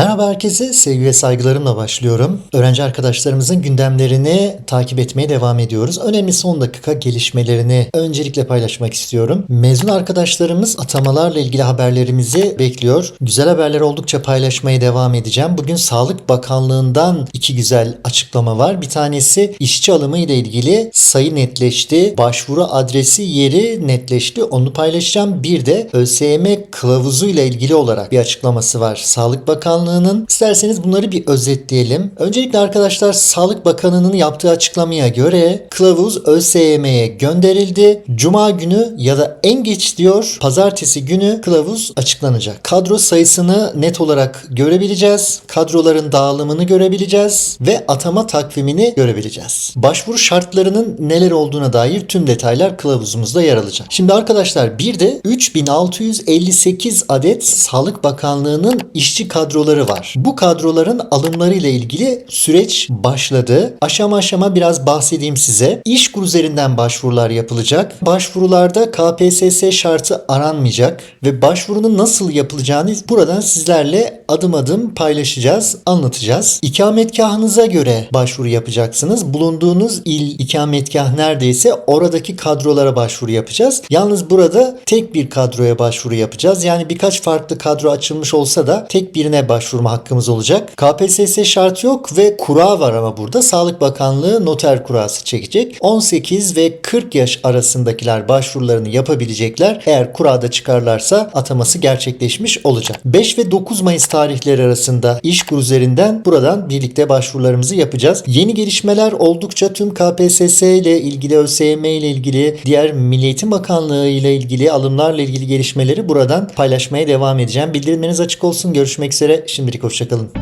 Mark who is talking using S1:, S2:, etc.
S1: Merhaba herkese, sevgi ve saygılarımla başlıyorum. Öğrenci arkadaşlarımızın gündemlerini takip etmeye devam ediyoruz. Önemli son dakika gelişmelerini öncelikle paylaşmak istiyorum. Mezun arkadaşlarımız atamalarla ilgili haberlerimizi bekliyor. Güzel haberler oldukça paylaşmaya devam edeceğim. Bugün Sağlık Bakanlığı'ndan iki güzel açıklama var. Bir tanesi işçi alımı ile ilgili sayı netleşti. Başvuru adresi yeri netleşti. Onu paylaşacağım. Bir de ÖSYM kılavuzu ile ilgili olarak bir açıklaması var. Sağlık Bakanlığı'nın. İsterseniz bunları bir özetleyelim. Öncelikle arkadaşlar Sağlık Bakanı'nın yaptığı açıklamaya göre kılavuz ÖSYM'ye gönderildi. Cuma günü ya da en geç diyor pazartesi günü kılavuz açıklanacak. Kadro sayısını net olarak görebileceğiz. Kadroların dağılımını görebileceğiz ve atama takvimini görebileceğiz. Başvuru şartlarının neler olduğuna dair tüm detaylar kılavuzumuzda yer alacak. Şimdi arkadaşlar bir de 3658 adet Sağlık Bakanlığı'nın işçi kadroları var. Bu kadroların alımları ile ilgili süreç başladı. Aşama aşama biraz bahsedeyim size. İş kur üzerinden başvurular yapılacak. Başvurularda KPSS şartı aranmayacak ve başvurunun nasıl yapılacağını buradan sizlerle adım adım paylaşacağız, anlatacağız. İkametgahınıza göre başvuru yapacaksınız. Bulunduğunuz il ikametgah neredeyse oradaki kadrolara başvuru yapacağız. Yalnız burada tek bir kadroya başvuru yapacağız. Yani birkaç farklı kadro açılmış olsa da tek birine başvurma hakkımız olacak. KPSS şart yok ve kura var ama burada. Sağlık Bakanlığı noter kurası çekecek. 18 ve 40 yaş arasındakiler başvurularını yapabilecekler. Eğer kurada çıkarlarsa ataması gerçekleşmiş olacak. 5 ve 9 Mayıs tarihleri arasında iş üzerinden buradan birlikte başvurularımızı yapacağız. Yeni gelişmeler oldukça tüm KPSS ile ilgili, ÖSYM ile ilgili, diğer Milli Eğitim Bakanlığı ile ilgili, alımlarla ilgili gelişmeleri buradan paylaşmaya devam edeceğim. Bildirimleriniz açık olsun. Görüşmek üzere. Şimdilik hoşçakalın.